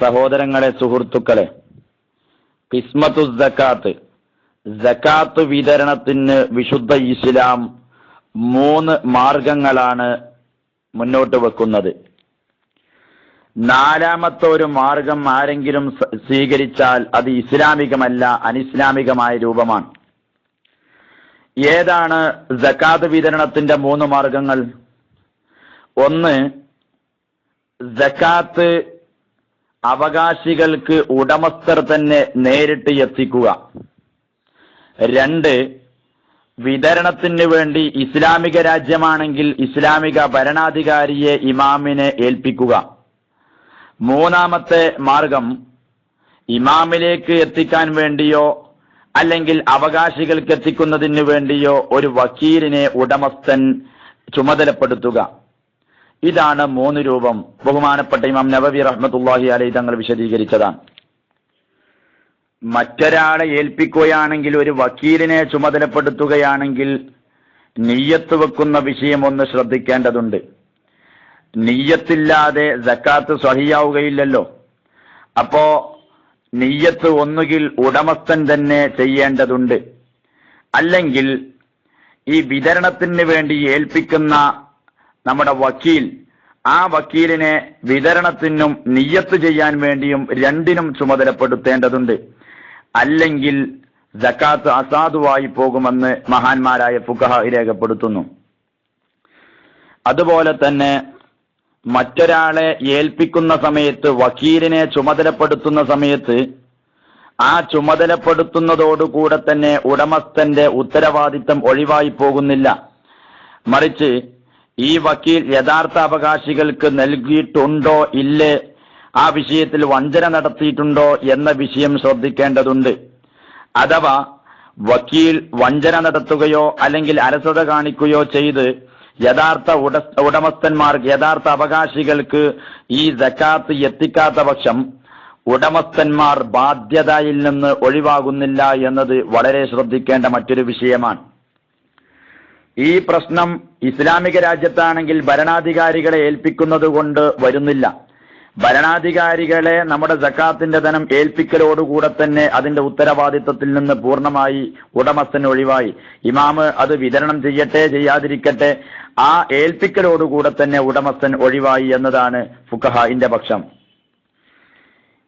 സഹോദരങ്ങളെ സുഹൃത്തുക്കളെ കിസ്മത്തു ജക്കാത്ത് ജക്കാത്ത് വിതരണത്തിന് വിശുദ്ധ ഇസ്ലാം മൂന്ന് മാർഗങ്ങളാണ് മുന്നോട്ട് വെക്കുന്നത്. നാലാമത്തെ ഒരു മാർഗം ആരെങ്കിലും സ്വീകരിച്ചാൽ അത് ഇസ്ലാമികമല്ല അനിസ്ലാമികമായ രൂപമാണ്. ഏതാണ് ജക്കാത്ത് വിതരണത്തിന്റെ മൂന്ന് മാർഗങ്ങൾ? ഒന്ന് ജക്കാത്ത് അവകാശികൾക്ക് ഉടമസ്ഥർ തന്നെ നേരിട്ട് എത്തിക്കുക. രണ്ട് വിതരണത്തിന് വേണ്ടി ഇസ്ലാമിക രാജ്യമാണെങ്കിൽ ഇസ്ലാമിക ഭരണാധികാരിയെ ഇമാമിനെ ഏൽപ്പിക്കുക. മൂന്നാമത്തെ മാർഗം ഇമാമിലേക്ക് എത്തിക്കാൻ വേണ്ടിയോ അല്ലെങ്കിൽ അവകാശികൾക്ക് എത്തിക്കുന്നതിന് വേണ്ടിയോ ഒരു വക്കീലിനെ ഉടമസ്ഥൻ ചുമതലപ്പെടുത്തുക. ഇതാണ് മൂന്ന് രൂപം. ബഹുമാനപ്പെട്ട ഇമാം നബവി റഹ്മത്തുല്ലാഹി അലൈ തങ്ങൾ വിശദീകരിച്ചതാണ്. മറ്റൊരാളെ ഏൽപ്പിക്കുകയാണെങ്കിൽ ഒരു വക്കീലിനെ ചുമതലപ്പെടുത്തുകയാണെങ്കിൽ നീയത്ത് വെക്കുന്ന വിഷയം ഒന്ന് ശ്രദ്ധിക്കേണ്ടതുണ്ട്. നീയത്തില്ലാതെ ജക്കാത്ത് സഹിയാവുകയില്ലല്ലോ. അപ്പോ നീയത്ത് ഒന്നുകിൽ ഉടമസ്ഥൻ തന്നെ ചെയ്യേണ്ടതുണ്ട്. അല്ലെങ്കിൽ ഈ വിതരണത്തിന് വേണ്ടി ഏൽപ്പിക്കുന്ന നമ്മുടെ വക്കീൽ. ആ വക്കീലിനെ വിതരണത്തിനും നിയ്യത്ത് ചെയ്യാൻ വേണ്ടിയും രണ്ടിനും ചുമതലപ്പെടുത്തേണ്ടതുണ്ട്. അല്ലെങ്കിൽ ജക്കാത്ത് അസാധുവായി പോകുമെന്ന് മഹാന്മാരായ ഫുഖഹ രേഖപ്പെടുത്തുന്നു. അതുപോലെ തന്നെ മറ്റൊരാളെ ഏൽപ്പിക്കുന്ന സമയത്ത് വക്കീലിനെ ചുമതലപ്പെടുത്തുന്ന സമയത്ത് ആ ചുമതലപ്പെടുത്തുന്നതോടുകൂടെ തന്നെ ഉടമസ്ഥന്റെ ഉത്തരവാദിത്തം ഒഴിവായി പോകുന്നില്ല. മറിച്ച് ഈ വക്കീൽ യഥാർത്ഥ അവകാശികൾക്ക് നൽകിയിട്ടുണ്ടോ ഇല്ലേ? ആ വിഷയത്തിൽ വഞ്ചന നടത്തിയിട്ടുണ്ടോ എന്ന വിഷയം ശ്രദ്ധിക്കേണ്ടതുണ്ട്. അഥവാ വക്കീൽ വഞ്ചന നടത്തുകയോ അല്ലെങ്കിൽ അലസത കാണിക്കുകയോ ചെയ്ത് യഥാർത്ഥ ഉട ഉടമസ്ഥന്മാർക്ക് യഥാർത്ഥ അവകാശികൾക്ക് ഈ ജക്കാത്ത് എത്തിക്കാത്ത പക്ഷം ഉടമസ്ഥന്മാർ ബാധ്യതയിൽ നിന്ന് ഒഴിവാകുന്നില്ല എന്നത് വളരെ ശ്രദ്ധിക്കേണ്ട മറ്റൊരു വിഷയമാണ്. ഈ പ്രശ്നം ഇസ്ലാമിക രാജ്യത്താണെങ്കിൽ ഭരണാധികാരികളെ ഏൽപ്പിക്കുന്നത് കൊണ്ട് വരുന്നില്ല. ഭരണാധികാരികളെ നമ്മുടെ ജക്കാത്തിന്റെ ധനം ഏൽപ്പിക്കലോടുകൂടെ തന്നെ അതിന്റെ ഉത്തരവാദിത്വത്തിൽ നിന്ന് പൂർണമായി ഉടമസ്ഥൻ ഒഴിവായി. ഇമാമ് അത് വിതരണം ചെയ്യട്ടെ ചെയ്യാതിരിക്കട്ടെ ആ ഏൽപ്പിക്കലോടുകൂടെ തന്നെ ഉടമസ്ഥൻ ഒഴിവായി എന്നതാണ് ഫുഖഹായിന്റെ പക്ഷം.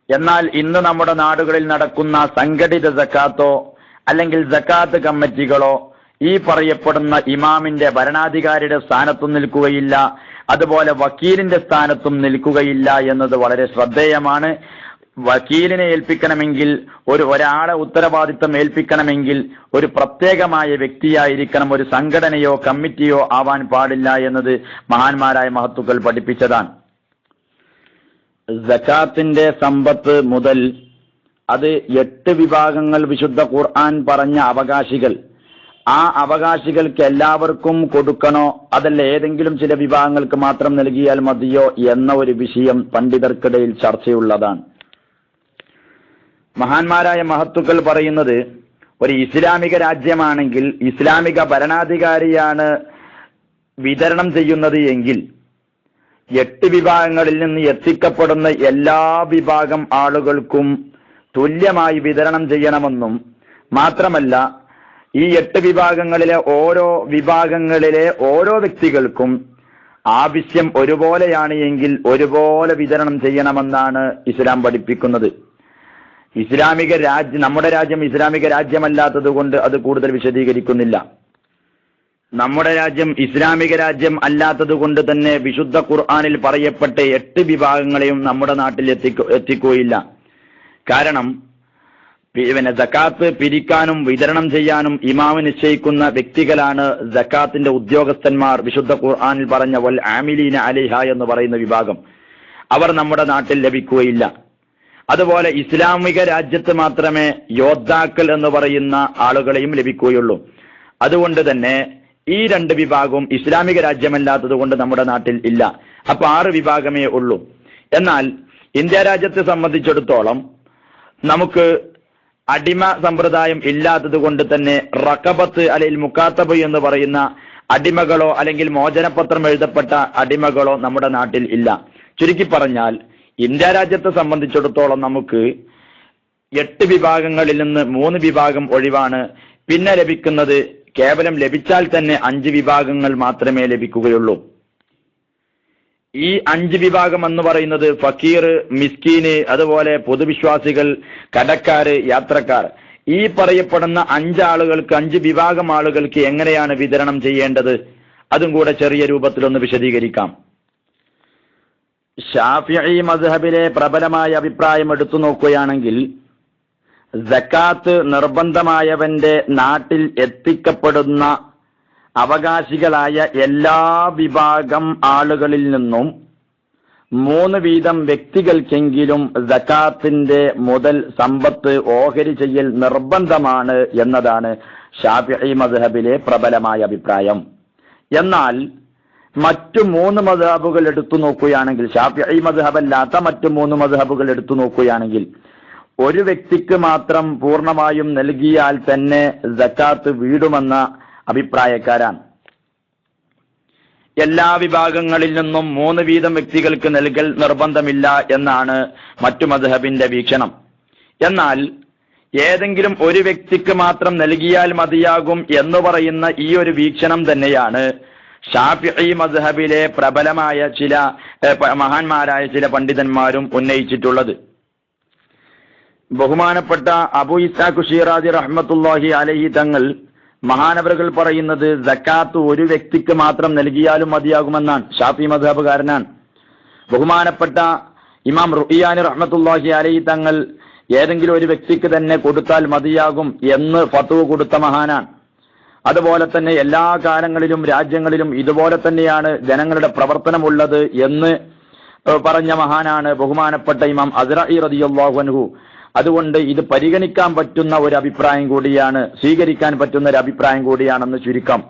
എന്നാൽ ഇന്ന് നമ്മുടെ നാടുകളിൽ നടക്കുന്ന സംഘടിത ജക്കാത്തോ അല്ലെങ്കിൽ ജക്കാത്ത് കമ്മിറ്റികളോ ഈ പറയപ്പെടുന്ന ഇമാമിന്റെ ഭരണാധികാരിയുടെ സ്ഥാനത്തും നിൽക്കുകയില്ല അതുപോലെ വക്കീലിന്റെ സ്ഥാനത്തും നിൽക്കുകയില്ല എന്നത് വളരെ ശ്രദ്ധേയമാണ്. വക്കീലിനെ ഏൽപ്പിക്കണമെങ്കിൽ ഒരു ഒരാളെ ഉത്തരവാദിത്തം ഏൽപ്പിക്കണമെങ്കിൽ ഒരു പ്രത്യേകമായ വ്യക്തിയായിരിക്കണം ഒരു സംഘടനയോ കമ്മിറ്റിയോ ആവാൻ പാടില്ല എന്നത് മഹാന്മാരായ മഹത്തുക്കൾ പഠിപ്പിച്ചതാണ്. ജക്കാത്തിന്റെ സമ്പത്ത് മുതൽ അത് എട്ട് വിഭാഗങ്ങൾ വിശുദ്ധ ഖുർആൻ പറഞ്ഞ അവകാശികൾ ആ അവകാശികൾക്ക് എല്ലാവർക്കും കൊടുക്കണോ? അതല്ല ഏതെങ്കിലും ചില വിഭാഗങ്ങൾക്ക് മാത്രം നൽകിയാൽ മതിയോ എന്ന ഒരു വിഷയം പണ്ഡിതർക്കിടയിൽ ചർച്ചയുള്ളതാണ്. മഹാന്മാരായ മഹത്തുക്കൾ പറയുന്നത് ഒരു ഇസ്ലാമിക രാജ്യമാണെങ്കിൽ ഇസ്ലാമിക ഭരണാധികാരിയാണ് വിതരണം ചെയ്യുന്നത് എങ്കിൽ എട്ട് വിഭാഗങ്ങളിൽ നിന്ന് എത്തിക്കപ്പെടുന്ന എല്ലാ വിഭാഗം ആളുകൾക്കും തുല്യമായി വിതരണം ചെയ്യണമെന്നും മാത്രമല്ല ഈ എട്ട് വിഭാഗങ്ങളിലെ ഓരോ വിഭാഗങ്ങളിലെ ഓരോ വ്യക്തികൾക്കും ആവശ്യം ഒരുപോലെയാണ് എങ്കിൽ ഒരുപോലെ വിതരണം ചെയ്യണമെന്നാണ് ഇസ്ലാം പഠിപ്പിക്കുന്നത്. ഇസ്ലാമിക രാജ്യം നമ്മുടെ രാജ്യം ഇസ്ലാമിക രാജ്യമല്ലാത്തത് കൊണ്ട് അത് കൂടുതൽ വിശദീകരിക്കുന്നില്ല. നമ്മുടെ രാജ്യം ഇസ്ലാമിക രാജ്യം അല്ലാത്തത് കൊണ്ട് തന്നെ വിശുദ്ധ ഖുർആാനിൽ പറയപ്പെട്ട എട്ട് വിഭാഗങ്ങളെയും നമ്മുടെ നാട്ടിൽ എത്തിക്കോ എത്തിക്കുകയില്ല. കാരണം പിന്നെ ജക്കാത്ത് പിരിക്കാനും വിതരണം ചെയ്യാനും ഇമാമ് നിശ്ചയിക്കുന്ന വ്യക്തികളാണ് ജക്കാത്തിന്റെ ഉദ്യോഗസ്ഥന്മാർ വിശുദ്ധ ഖുർആാനിൽ പറഞ്ഞ വൽ ആമിലീന അലിഹ എന്ന് പറയുന്ന വിഭാഗം. അവർ നമ്മുടെ നാട്ടിൽ ലഭിക്കുകയില്ല. അതുപോലെ ഇസ്ലാമിക രാജ്യത്ത് മാത്രമേ യോദ്ധാക്കൾ എന്ന് പറയുന്ന ആളുകളെയും ലഭിക്കുകയുള്ളൂ. അതുകൊണ്ട് തന്നെ ഈ രണ്ട് വിഭാഗവും ഇസ്ലാമിക രാജ്യമല്ലാത്തത് കൊണ്ട് നമ്മുടെ നാട്ടിൽ ഇല്ല. അപ്പൊ ആറ് വിഭാഗമേ ഉള്ളൂ. എന്നാൽ ഇന്ത്യ രാജ്യത്തെ സംബന്ധിച്ചിടത്തോളം നമുക്ക് അടിമ സമ്പ്രദായം ഇല്ലാത്തത് കൊണ്ട് തന്നെ റക്കബത്ത് അല്ലെങ്കിൽ മുക്കാത്തബ് എന്ന് പറയുന്ന അടിമകളോ അല്ലെങ്കിൽ മോചനപത്രം എഴുതപ്പെട്ട അടിമകളോ നമ്മുടെ നാട്ടിൽ ഇല്ല. ചുരുക്കി പറഞ്ഞാൽ ഇന്ത്യ രാജ്യത്തെ സംബന്ധിച്ചിടത്തോളം നമുക്ക് എട്ട് വിഭാഗങ്ങളിൽ നിന്ന് മൂന്ന് വിഭാഗം ഒഴിവാണ്. പിന്നെ ലഭിക്കുന്നത് കേവലം ലഭിച്ചാൽ തന്നെ അഞ്ച് വിഭാഗങ്ങൾ മാത്രമേ ലഭിക്കുകയുള്ളൂ. ഈ അഞ്ച് വിഭാഗം എന്ന് പറയുന്നത് ഫക്കീർ മിസ്കീന് അതുപോലെ പൊതുവിശ്വാസികൾ കടക്കാര് യാത്രക്കാർ. ഈ പറയപ്പെടുന്ന അഞ്ചാളുകൾക്ക് അഞ്ച് വിഭാഗം ആളുകൾക്ക് എങ്ങനെയാണ് വിതരണം ചെയ്യേണ്ടത്? അതും കൂടെ ചെറിയ രൂപത്തിലൊന്ന് വിശദീകരിക്കാം. ഷാഫിഈ മദ്ഹബിലെ പ്രബലമായ അഭിപ്രായം എടുത്തു നോക്കുകയാണെങ്കിൽ ജക്കാത്ത് നിർബന്ധമായവന്റെ നാട്ടിൽ എത്തിക്കപ്പെടുന്ന അവകാശികളായ എല്ലാ വിഭാഗം ആളുകളിൽ നിന്നും മൂന്ന് വീതം വ്യക്തികൾക്കെങ്കിലും ജക്കാത്തിന്റെ മുതൽ സമ്പത്ത് ഓഹരി ചെയ്യൽ നിർബന്ധമാണ് എന്നതാണ് ഷാഫി മദ്ഹബിലെ പ്രബലമായ അഭിപ്രായം. എന്നാൽ മറ്റു മൂന്ന് മദ്ഹബുകൾ എടുത്തു നോക്കുകയാണെങ്കിൽ ഷാഫിഈ മദ്ഹബല്ലാത്ത മറ്റു മൂന്ന് മദ്ഹബുകൾ എടുത്തു നോക്കുകയാണെങ്കിൽ ഒരു വ്യക്തിക്ക് മാത്രം പൂർണമായും നൽകിയാൽ തന്നെ ജക്കാത്ത് വീടുമെന്ന അഭിപ്രായക്കാരാണ്. എല്ലാ വിഭാഗങ്ങളിൽ നിന്നും മൂന്ന് വീതം വ്യക്തികൾക്ക് നൽകൽ നിർബന്ധമില്ല എന്നാണ് മറ്റു മദ്ഹബിന്റെ വീക്ഷണം. എന്നാൽ ഏതെങ്കിലും ഒരു വ്യക്തിക്ക് മാത്രം നൽകിയാൽ മതിയാകും എന്ന് പറയുന്ന ഈ ഒരു വീക്ഷണം തന്നെയാണ് ഷാഫിഈ മദ്ഹബിലെ പ്രബലമായ ചില മഹാന്മാരായ ചില പണ്ഡിതന്മാരും ഉന്നയിച്ചിട്ടുള്ളത്. ബഹുമാനപ്പെട്ട അബു ഇസാഖു ഷീറാജി റഹ്മത്തുല്ലാഹി അലഹി തങ്ങൾ മഹാനവറുകൾ പറയുന്നത് സക്കാത്ത് ഒരു വ്യക്തിക്ക് മാത്രം നൽകിയാലും മതിയാകുമെന്നാണ് ഷാഫി മധബുകാരനാണ് ബഹുമാനപ്പെട്ട ഇമാം റുഹിയാനി റഹ്മത്തുല്ലാഹി അലൈ തങ്ങൾ ഏതെങ്കിലും ഒരു വ്യക്തിക്ക് തന്നെ കൊടുത്താൽ മതിയാകും എന്ന് ഫത്തുവ് കൊടുത്ത മഹാനാണ്. അതുപോലെ തന്നെ എല്ലാ കാലങ്ങളിലും രാജ്യങ്ങളിലും ഇതുപോലെ തന്നെയാണ് ജനങ്ങളുടെ പ്രവർത്തനമുള്ളത് എന്ന് പറഞ്ഞ മഹാനാണ് ബഹുമാനപ്പെട്ട ഇമാം അസ്രഇ റളിയല്ലാഹു അൻഹു. അതുകൊണ്ട് ഇത് പരിഗണിക്കാൻ പറ്റുന്ന ഒരു അഭിപ്രായം കൂടിയാണ് സ്വീകരിക്കാൻ പറ്റുന്ന ഒരു അഭിപ്രായം കൂടിയാണെന്ന് ചുരുക്കം.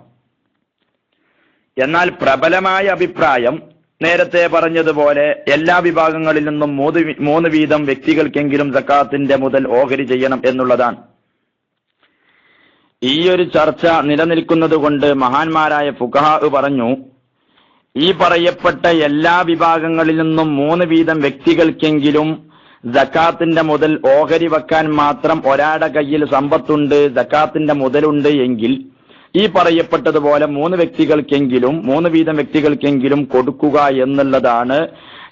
എന്നാൽ പ്രബലമായ അഭിപ്രായം നേരത്തെ പറഞ്ഞതുപോലെ എല്ലാ വിഭാഗങ്ങളിൽ നിന്നും മൂന്ന് മൂന്ന് വീതം വ്യക്തികൾക്കെങ്കിലും സക്കാത്തിന്റെ മുതൽ ഓഹരി ചെയ്യണം എന്നുള്ളതാണ്. ഈ ഒരു ചർച്ച നിലനിൽക്കുന്നത് കൊണ്ട് മഹാന്മാരായ ഫുഖഹാ പറഞ്ഞു ഈ പറയപ്പെട്ട എല്ലാ വിഭാഗങ്ങളിൽ നിന്നും മൂന്ന് വീതം വ്യക്തികൾക്കെങ്കിലും ജക്കാത്തിന്റെ മുതൽ ഓഹരി വെക്കാൻ മാത്രം ഒരാടെ കയ്യിൽ സമ്പത്തുണ്ട് ജക്കാത്തിന്റെ മുതലുണ്ട് എങ്കിൽ ഈ പറയപ്പെട്ടതുപോലെ മൂന്ന് വ്യക്തികൾക്കെങ്കിലും മൂന്ന് വീതം വ്യക്തികൾക്കെങ്കിലും കൊടുക്കുക എന്നുള്ളതാണ്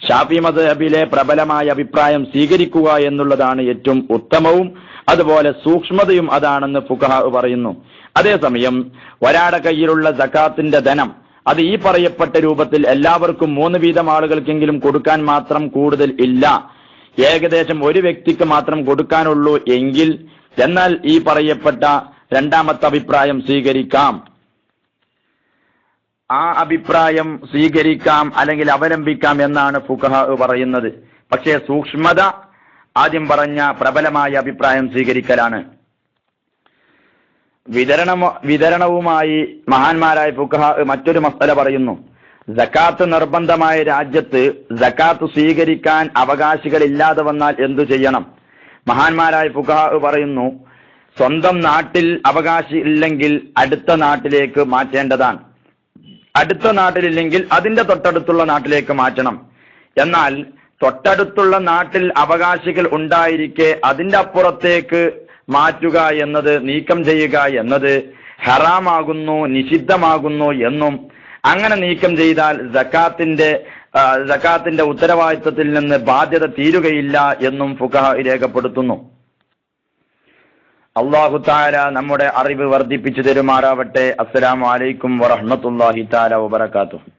ഷാഫി മദ്ഹബിലെ പ്രബലമായ അഭിപ്രായം സ്വീകരിക്കുക എന്നുള്ളതാണ് ഏറ്റവും ഉത്തമവും അതുപോലെ സൂക്ഷ്മതയും അതാണെന്ന് ഫുഖഹ പറയുന്നു. അതേസമയം ഒരാടെ കയ്യിലുള്ള ജക്കാത്തിന്റെ ധനം അത് ഈ പറയപ്പെട്ട രൂപത്തിൽ എല്ലാവർക്കും മൂന്ന് വീതം ആളുകൾക്കെങ്കിലും കൊടുക്കാൻ മാത്രം കൂടുതൽ ഇല്ല. ഏകദേശം ഒരു വ്യക്തിക്ക് മാത്രം കൊടുക്കാനുള്ളൂ എങ്കിൽ എന്നാൽ ഈ പറയപ്പെട്ട രണ്ടാമത്തെ അഭിപ്രായം സ്വീകരിക്കാം. ആ അഭിപ്രായം സ്വീകരിക്കാം അല്ലെങ്കിൽ അവലംബിക്കാം എന്നാണ് ഫുഖഹ പറയുന്നത്. പക്ഷേ സൂക്ഷ്മത ആദ്യം പറഞ്ഞ പ്രബലമായ അഭിപ്രായം സ്വീകരിക്കലാണ്. വിതരണമോ വിതരണവുമായി മഹാന്മാരായ ഫുഖഹ മറ്റൊരു മസല പറയുന്നു. ജക്കാത്ത് നിർബന്ധമായ രാജ്യത്ത് ജക്കാത്ത് സ്വീകരിക്കാൻ അവകാശികളില്ലാതെ വന്നാൽ എന്തു ചെയ്യണം? മഹാന്മാരായ ഫുഖഹ പറയുന്നു സ്വന്തം നാട്ടിൽ അവകാശി ഇല്ലെങ്കിൽ അടുത്ത നാട്ടിലേക്ക് മാറ്റേണ്ടതാണ്. അടുത്ത നാട്ടിലില്ലെങ്കിൽ അതിന്റെ തൊട്ടടുത്തുള്ള നാട്ടിലേക്ക് മാറ്റണം. എന്നാൽ തൊട്ടടുത്തുള്ള നാട്ടിൽ അവകാശികൾ ഉണ്ടായിരിക്കെ അതിന്റെ അപ്പുറത്തേക്ക് മാറ്റുക എന്നത് നീക്കം ചെയ്യുക എന്നത് ഹറാമാകുന്നു നിഷിദ്ധമാകുന്നു എന്നും അങ്ങനെ നീക്കം ചെയ്താൽ ജക്കാത്തിന്റെ ജക്കാത്തിന്റെ ഉത്തരവാദിത്വത്തിൽ നിന്ന് ബാധ്യത തീരുകയില്ല എന്നും ഫുഖഹ രേഖപ്പെടുത്തുന്നു. അള്ളാഹു താര നമ്മുടെ അറിവ് വർദ്ധിപ്പിച്ചു തരുമാറാവട്ടെ. അസ്സലാമു അലൈക്കും വറഹ്മത്തുള്ളാഹി താല വബറകാതുഹു.